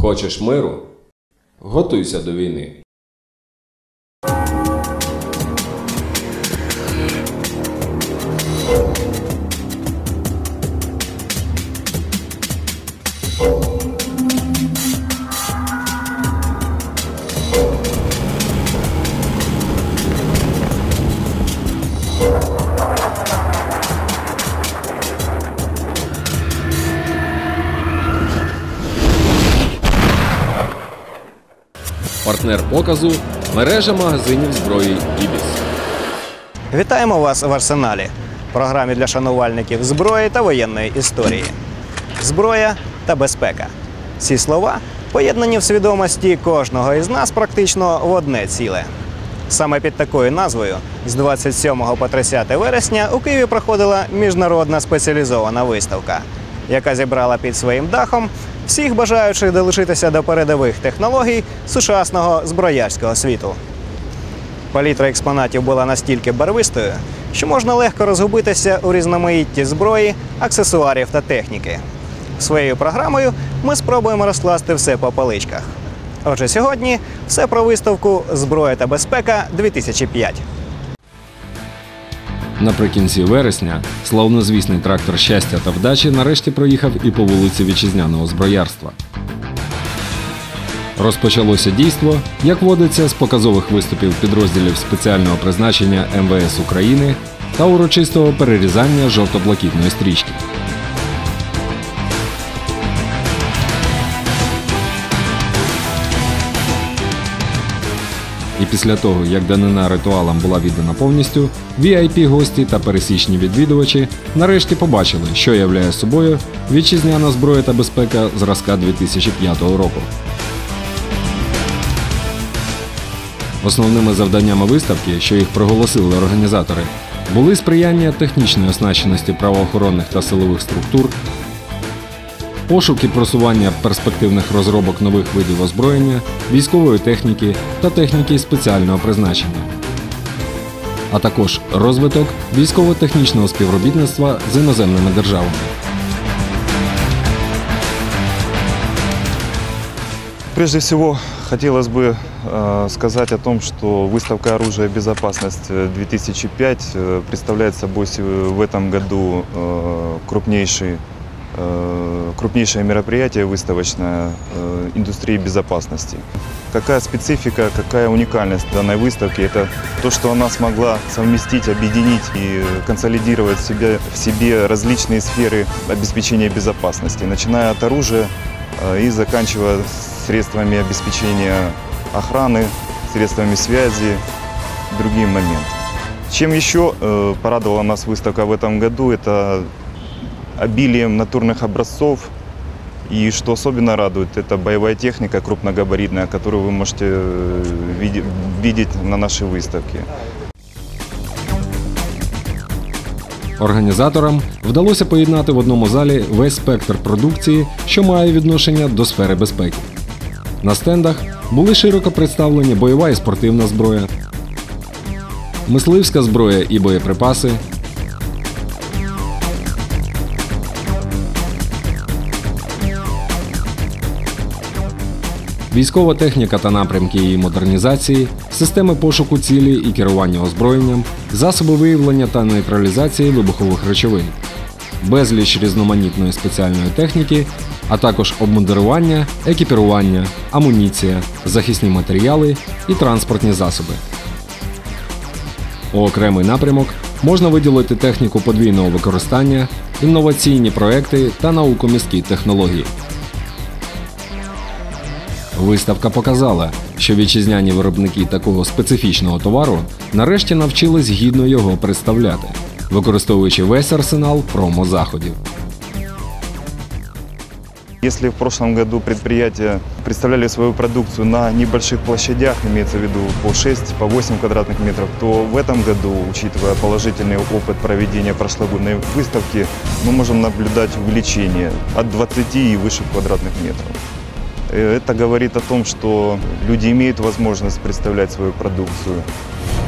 Хочеш миру? Готуйся до війни. Партнер показу мережа магазинів зброї Ібіс. Вітаємо вас в Арсеналі, програмі для шанувальників зброї та воєнної історії. Зброя та безпека. Ці слова поєднані в свідомості кожного із нас практично в одне ціле. Саме під такою назвою з 27 по 30 вересня у Києві проходила міжнародна спеціалізована виставка, яка зібрала під своїм дахом всіх бажаючих долучитися до передових технологій сучасного зброярського світу. Палітра експонатів була настільки барвистою, що можна легко розгубитися у різноманітті зброї, аксесуарів та техніки. Своєю програмою ми спробуємо розкласти все по поличках. Отже, сьогодні все про виставку Зброя та безпека 2005. Наприкінці вересня славнозвісний трактор щастя та вдачі нарешті проїхав і по вулиці вітчизняного зброярства. Розпочалося дійство, як водиться, з показових виступів підрозділів спеціального призначення МВС України та урочистого перерізання жовто-блакітної стрічки. І після того, як данина ритуалам була віддана повністю, vip гості та пересічні відвідувачі нарешті побачили, що являє собою вітчизняна зброя та безпека зразка 2005 року. Основними завданнями виставки, що їх проголосили організатори, були сприяння технічної оснащеності правоохоронних та силових структур, пошук і просування перспективних розробок нових видів озброєння, військової техніки та техніки спеціального призначення, а також розвиток військово-технічного співробітництва з іноземними державами. Прежде всего, хотелось бы э, сказать о том, что выставка «Оружие и безопасность» э, 2005 э, представляет собой се- в этом году э, крупнейший, э, крупнейшее мероприятие выставочное э, индустрии безопасности. Какая специфика, какая уникальность данной выставки? Это то, что она смогла совместить, объединить и консолидировать в себе, в себе различные сферы обеспечения безопасности, начиная от оружия э, и заканчивая средствами обеспечения охраны, средствами связи, другие моменты. Чем еще э, порадовала нас выставка в этом году, это обилием натурных образцов. И что особенно радует, это боевая техника крупногабаритная, которую вы можете э, види- видеть на нашей выставке. Організаторам вдалося поєднати в одному залі весь спектр продукції, що має відношення до сфери безпеки. На стендах були широко представлені бойова і спортивна зброя, мисливська зброя і боєприпаси, Військова техніка та напрямки її модернізації, системи пошуку цілі і керування озброєнням, засоби виявлення та нейтралізації вибухових речовин, безліч різноманітної спеціальної техніки, а також обмундирування, екіпірування, амуніція, захисні матеріали і транспортні засоби. У окремий напрямок можна виділити техніку подвійного використання, інноваційні проекти та наукоміські технології. Виставка показала, що вітчизняні виробники такого специфічного товару нарешті навчились гідно його представляти, використовуючи весь арсенал промо-заходів. Если в прошлом году предприятия представляли свою продукцию на небольших площадях, имеется в виду по 6, по 8 квадратных метров, то в этом году, учитывая положительный опыт проведения прошлогодней выставки, мы можем наблюдать увеличение от 20 и выше квадратных метров. Э, Это говорит о том, что люди имеют возможность представлять свою продукцию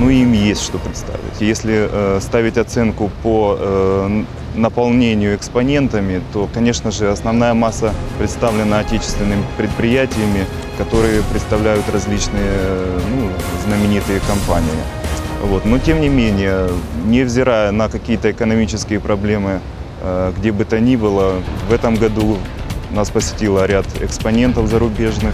ну им есть что представить. Если э, ставить оценку по э, наполнению экспонентами, то, конечно же, основная масса представлена отечественными предприятиями, которые представляют различные э, ну, знаменитые компании. Вот. Но тем не менее, невзирая на какие-то экономические проблемы, э, где бы то ни было, в этом году нас посетило ряд экспонентов зарубежных.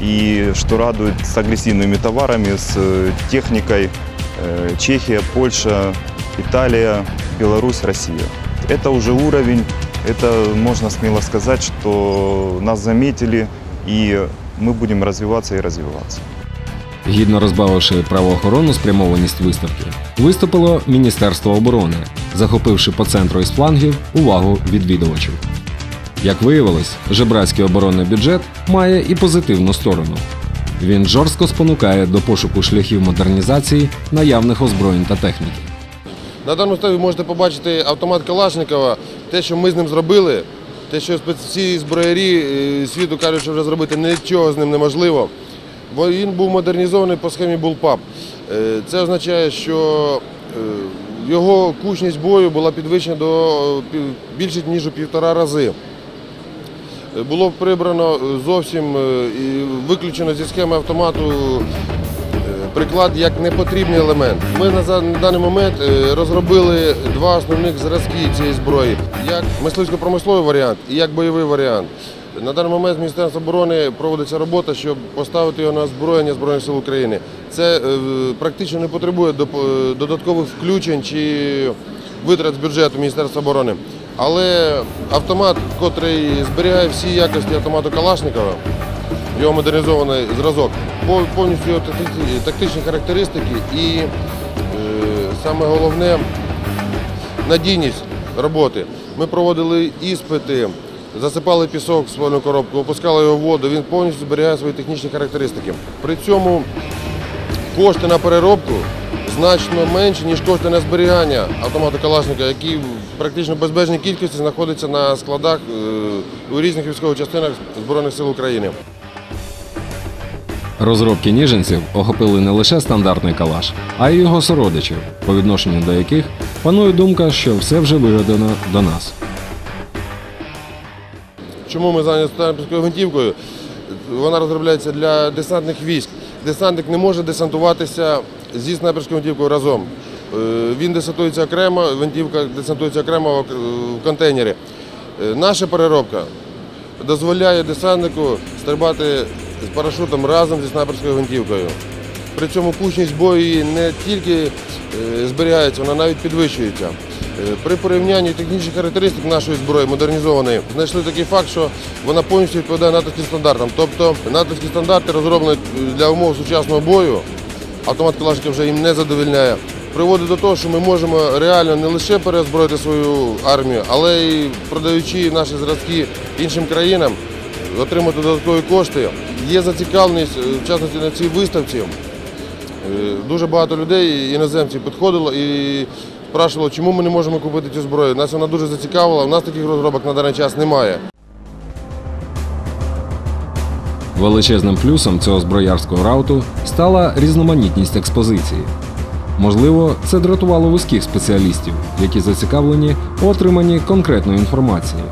И что радует, с агрессивными товарами, с э, техникой э, Чехия, Польша, Италия, Беларусь, Россия. Это уже уровень, это можно смело сказать, что нас заметили, и мы будем развиваться и развиваться. Гідно розбавивши правоохоронну спрямованість виставки, виступило Міністерство оборони, захопивши по центру із флангів увагу відвідувачів. Як виявилось, жебрацький оборонний бюджет має і позитивну сторону. Він жорстко спонукає до пошуку шляхів модернізації наявних озброєнь та техніки. На даному ставі можете побачити автомат Калашникова, те, що ми з ним зробили, те, що всі зброярі е, світу кажуть, що вже зробити нічого з ним неможливо. Він був модернізований по схемі Bullpup. Е, Це означає, що е, його кучність бою була підвищена до більше ніж у півтора рази. Було прибрано е, зовсім е, і виключено зі схеми автомату е, приклад як непотрібний елемент. Ми на даний момент розробили два основних зразки цієї зброї: як мисливсько-промисловий варіант і як бойовий варіант. На даний момент з Міністерства оборони проводиться робота, щоб поставити його на озброєння Збройних сил України. Це практично не потребує додаткових включень чи витрат з бюджету Міністерства оборони. Але автомат, котрий зберігає всі якості автомату Калашникова, його модернізований зразок, повністю його тактичні- тактичні характеристики і е, саме головне надійність роботи. Ми проводили іспити, засипали пісок в свою коробку, опускали його в воду, він повністю зберігає свої технічні характеристики. При цьому кошти на переробку значно менші, ніж кошти на зберігання автомату Калашника, який в практично безбежній кількості знаходиться на складах е, у різних військових частинах Збройних сил України. Розробки ніженців охопили не лише стандартний калаш, а й його сородичів, по відношенню до яких панує думка, що все вже вигадано до нас. Чому ми зайняті снайперською гвинтівкою? Вона розробляється для десантних військ. Десантник не може десантуватися зі снайперською гвинтівкою разом. Е, Він десантується окремо, гвинтівка десантується окремо в в контейнері. Е, Наша переробка дозволяє десантнику стрибати з парашутом разом зі снайперською гвинтівкою. При цьому кучність бою не тільки е, зберігається, вона навіть підвищується. Е, При порівнянні технічних характеристик нашої зброї модернізованої знайшли такий факт, що вона повністю відповідає натовським стандартам. Тобто натовські стандарти розроблені для умов сучасного бою, автомат Калашников вже їм не задовільняє. Приводить до того, що ми можемо реально не лише переозброїти свою армію, але й продаючи наші зразки іншим країнам, отримати додаткові кошти. Є зацікавленість, е, в частності на цій виставці. Е, Дуже багато людей, іноземців, підходило і спрашувало, чому ми не можемо купити цю зброю. Нас вона дуже зацікавила. У нас таких розробок на даний час немає. Величезним плюсом цього зброярського рауту стала різноманітність експозиції. Можливо, це дратувало вузьких спеціалістів, які зацікавлені у отриманні конкретної інформації.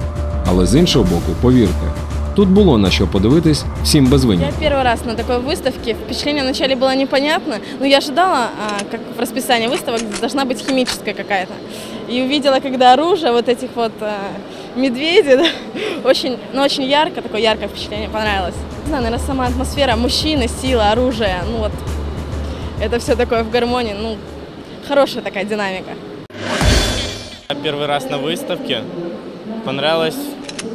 Але з іншого боку, повірте, тут було на що подивитись всім без Я винятку. первый раз на такой выставке. Впечатление вначале было непонятно, но я ожидала, а, как в расписании выставок должна быть химическая какая-то. И увидела, когда оружие, вот этих вот медведей, да, очень, ну, очень ярко, такое яркое впечатление понравилось. Не знаю, наверное, сама атмосфера, мужчины, сила, оружие, ну вот, это все такое в гармонии, ну, хорошая такая динамика. Первый раз на выставке. Понравилось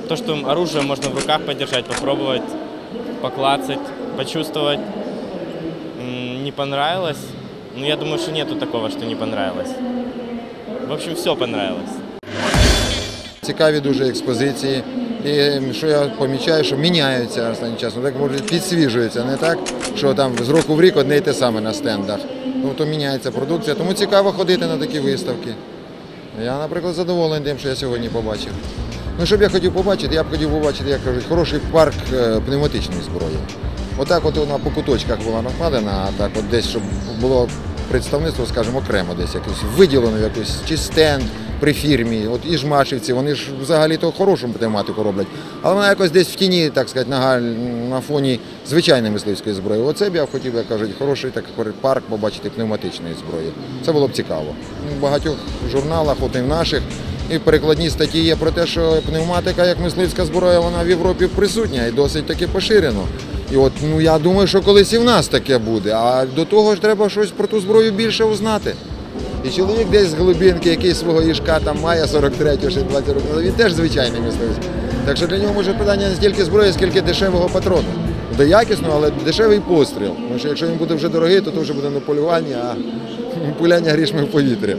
то, что оружие можно в руках подержать, попробовать, поклацать, почувствовать. Не понравилось. Ну, я думаю, что нету такого, что не понравилось. В общем, все понравилось. Цікаві дуже експозиції. І що я помічаю, що міняються останнім часом, так може підсвіжується, не так, що там з року в рік одне й те саме на стендах. Ну то міняється продукція, тому цікаво ходити на такі виставки. Я, наприклад, задоволений тим, що я сьогодні побачив. Ну, що б я хотів побачити, я б хотів побачити, як кажуть, хороший парк е, пневматичної зброї. Отак от вона по куточках була накладена, а так от десь, щоб було представництво, скажімо, окремо десь якось виділено якось чи стенд при фірмі. От і жмашівці, вони ж взагалі то хорошу тематику роблять. Але вона якось десь в тіні, так сказати, на, на фоні звичайної мисливської зброї. Оце б я хотів, як кажуть, хороший так парк побачити пневматичної зброї. Це було б цікаво. В багатьох журналах, от і в наших, і в перекладній статті є про те, що пневматика як мисливська зброя, вона в Європі присутня і досить таки поширено. І от ну я думаю, що колись і в нас таке буде. А до того ж треба щось про ту зброю більше узнати. І чоловік десь з глибинки, який свого їжка там має 43 чи 20 років, він теж звичайний мисливець. Так що для нього може питання не стільки зброї, скільки дешевого патрону. Буде якісно, але дешевий постріл. Тому що якщо він буде вже дорогий, то то вже буде не полювання, а пуляння грішми в повітря.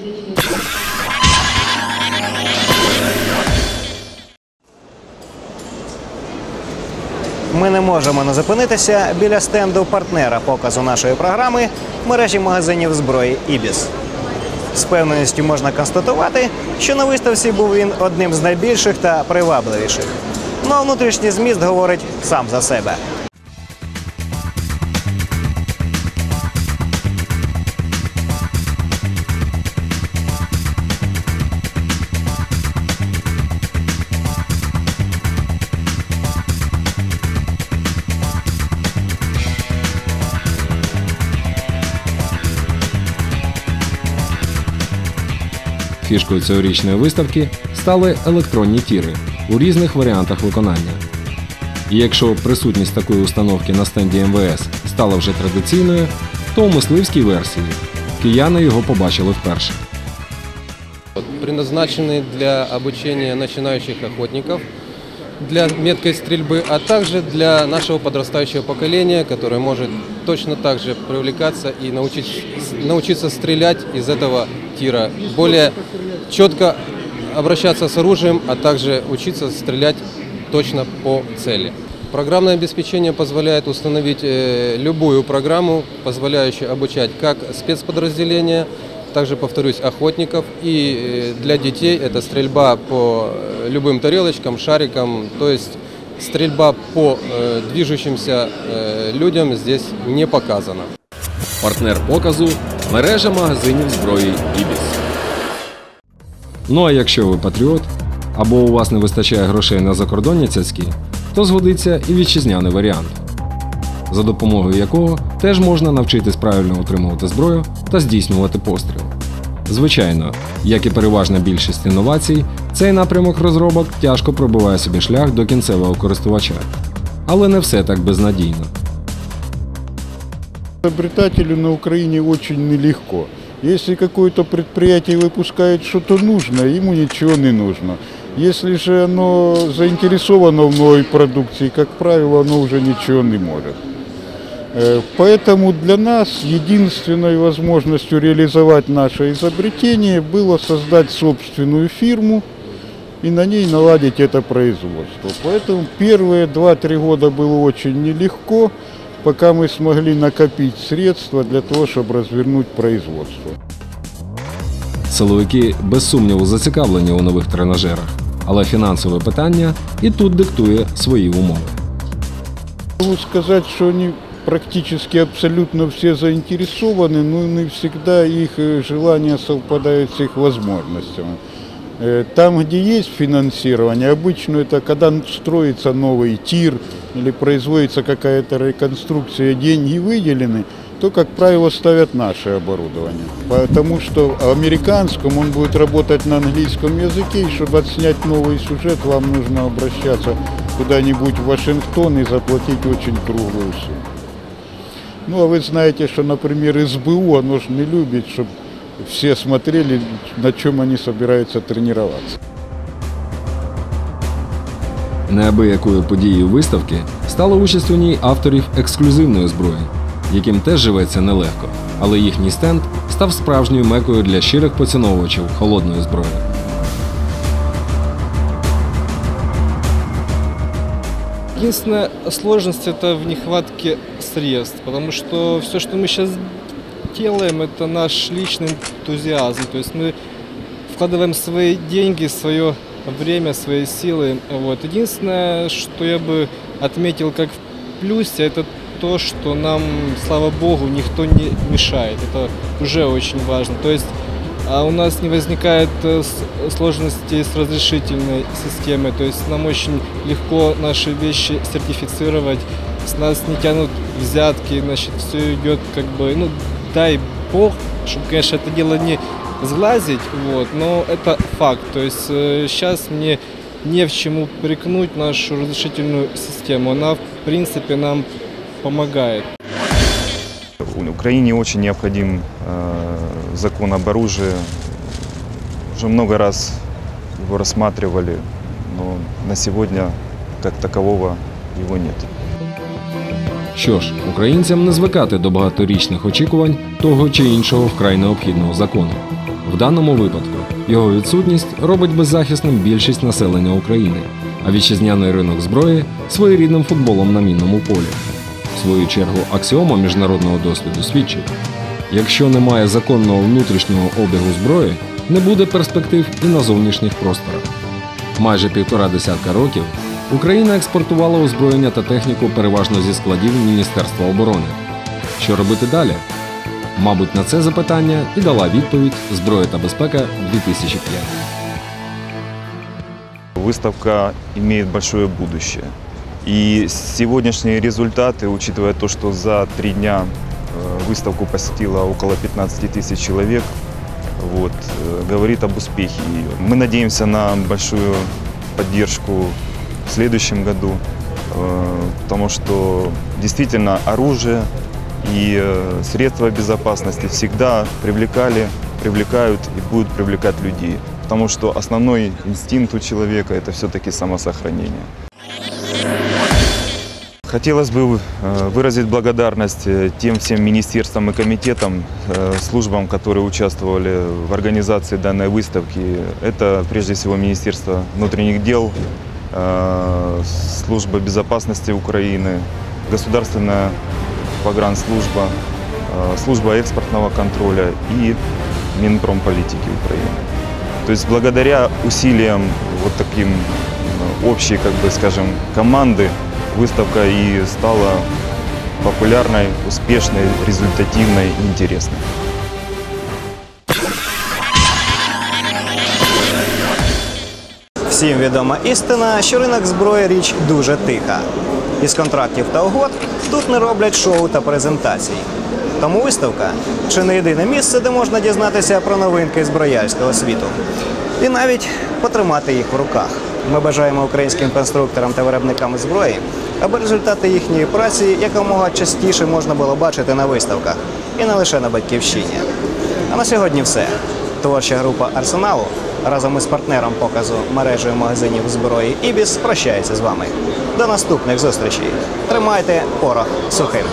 Ми не можемо не зупинитися біля стенду партнера показу нашої програми мережі магазинів зброї Ібіс. З певненістю можна констатувати, що на виставці був він одним з найбільших та привабливіших. Ну а внутрішній зміст говорить сам за себе. Фішкою цьогорічної виставки стали електронні тіри у різних варіантах виконання. І якщо присутність такої установки на стенді МВС стала вже традиційною, то у мисливській версії кияни його побачили вперше. Предназначений для обучення починаючих охотников, для меткой стрельбы, а также для нашего подрастающего поколения, которое может точно так же привлекаться и научить, научиться стрелять из этого тира, более четко обращаться с оружием, а также учиться стрелять точно по цели. Программное обеспечение позволяет установить э, любую программу, позволяющую обучать как спецподразделения, также, повторюсь, охотников. И э, для детей это стрельба по э, любым тарелочкам, шарикам, то есть стрельба по э, движущимся э, людям здесь не показана. Партнер показу мережа магазинів зброї Ібіс. Ну а якщо ви патріот, або у вас не вистачає грошей на закордонні цяцькі, то згодиться і вітчизняний варіант, за допомогою якого теж можна навчитись правильно утримувати зброю та здійснювати постріл. Звичайно, як і переважна більшість інновацій, цей напрямок розробок тяжко пробиває собі шлях до кінцевого користувача. Але не все так безнадійно. Изобретателю на Украине очень нелегко. Если какое-то предприятие выпускает что-то нужное, ему ничего не нужно. Если же оно заинтересовано в новой продукции, как правило, оно уже ничего не может. Э, Поэтому для нас единственной возможностью реализовать наше изобретение было создать собственную фирму и на ней наладить это производство. Поэтому первые 2-3 года было очень нелегко, пока мы смогли накопить средства для того, чтобы развернуть производство. Силовики без сумніву зацікавлені у нових тренажерах, але фінансове питання і тут диктує свої умови. Могу сказать, что они практически абсолютно все заинтересованы, но не всегда их э, желания совпадают с их возможностями. Э, Там, где есть финансирование, обычно это когда строится новый тир или производится какая-то реконструкция, деньги выделены, то, как правило, ставят наше оборудование. Потому что американском он будет работать на английском языке, и чтобы отснять новый сюжет, вам нужно обращаться куда-нибудь в Вашингтон и заплатить очень круглую сумму. Ну, а вы знаете, что, например, СБУ, оно же не любит, чтобы все смотрели, на чем они собираются тренироваться. Неабиякою подією виставки стала участь у ній авторів ексклюзивної зброї, яким теж живеться нелегко, але їхній стенд став справжньою мекою для щирих поціновувачів холодної зброї. Единственная сложность это в нехватке средств, потому что все, что мы сейчас делаем, это наш личный энтузиазм. То есть мы вкладываем свои деньги, свое время, свои силы. Вот. Единственное, что я бы отметил как в плюсе, это то, что нам, слава богу, никто не мешает. Это уже очень важно. То есть а у нас не возникает э, с- сложностей с разрешительной системой. То есть нам очень легко наши вещи сертифицировать. С нас не тянут взятки, значит, все идет как бы, ну, дай бог, чтобы, конечно, это дело не сглазить, вот, но это факт. То есть сейчас мне не в чему прикнуть нашу разрешительную систему. Она, в принципе, нам помогает. Украине очень необходим э, закон об оружии. Уже много раз его рассматривали, но на сегодня как такового его нет. Що ж, українцям не звикати до багаторічних очікувань того чи іншого вкрай необхідного закону. В даному випадку його відсутність робить беззахисним більшість населення України, а вітчизняний ринок зброї своєрідним футболом на мінному полі. Свою чергу, аксіома міжнародного досвіду свідчить: якщо немає законного внутрішнього обігу зброї, не буде перспектив і на зовнішніх просторах. Майже півтора десятка років Україна експортувала озброєння та техніку переважно зі складів Міністерства оборони. Що робити далі? Мабуть, на це запитання і дала відповідь Зброя та безпека 2005. Выставка имеет большое будущее. И сегодняшние результаты, учитывая то, что за три дня э, выставку посетило около 15 тысяч человек, вот, э, говорит об успехе ее. Мы надеемся на большую поддержку в следующем году, э, потому что действительно оружие и средства безопасности всегда привлекали, привлекают и будут привлекать людей. Потому что основной инстинкт у человека это все-таки самосохранение. Хотелось бы э, выразить благодарность э, тем всем министерствам и комитетам, э, службам, которые участвовали в организации данной выставки. Это прежде всего Министерство внутренних дел, Служба безопасности Украины, Государственная погранслужба, Служба экспортного контроля и Минпромполитики Украины. То есть благодаря усилиям вот таким общей, как бы скажем, команды выставка и стала популярной, успешной, результативной и интересной. Всім відома істина, що ринок зброї річ дуже тиха. Із контрактів та угод тут не роблять шоу та презентацій. Тому виставка чи не єдине місце, де можна дізнатися про новинки зброярського світу. І навіть потримати їх в руках. Ми бажаємо українським конструкторам та виробникам зброї, аби результати їхньої праці якомога частіше можна було бачити на виставках і не лише на батьківщині. А на сьогодні все. Творча група Арсеналу разом із партнером показу мережею магазинів зброї Ібіс прощається з вами. До наступних зустрічей. Тримайте порох сухим.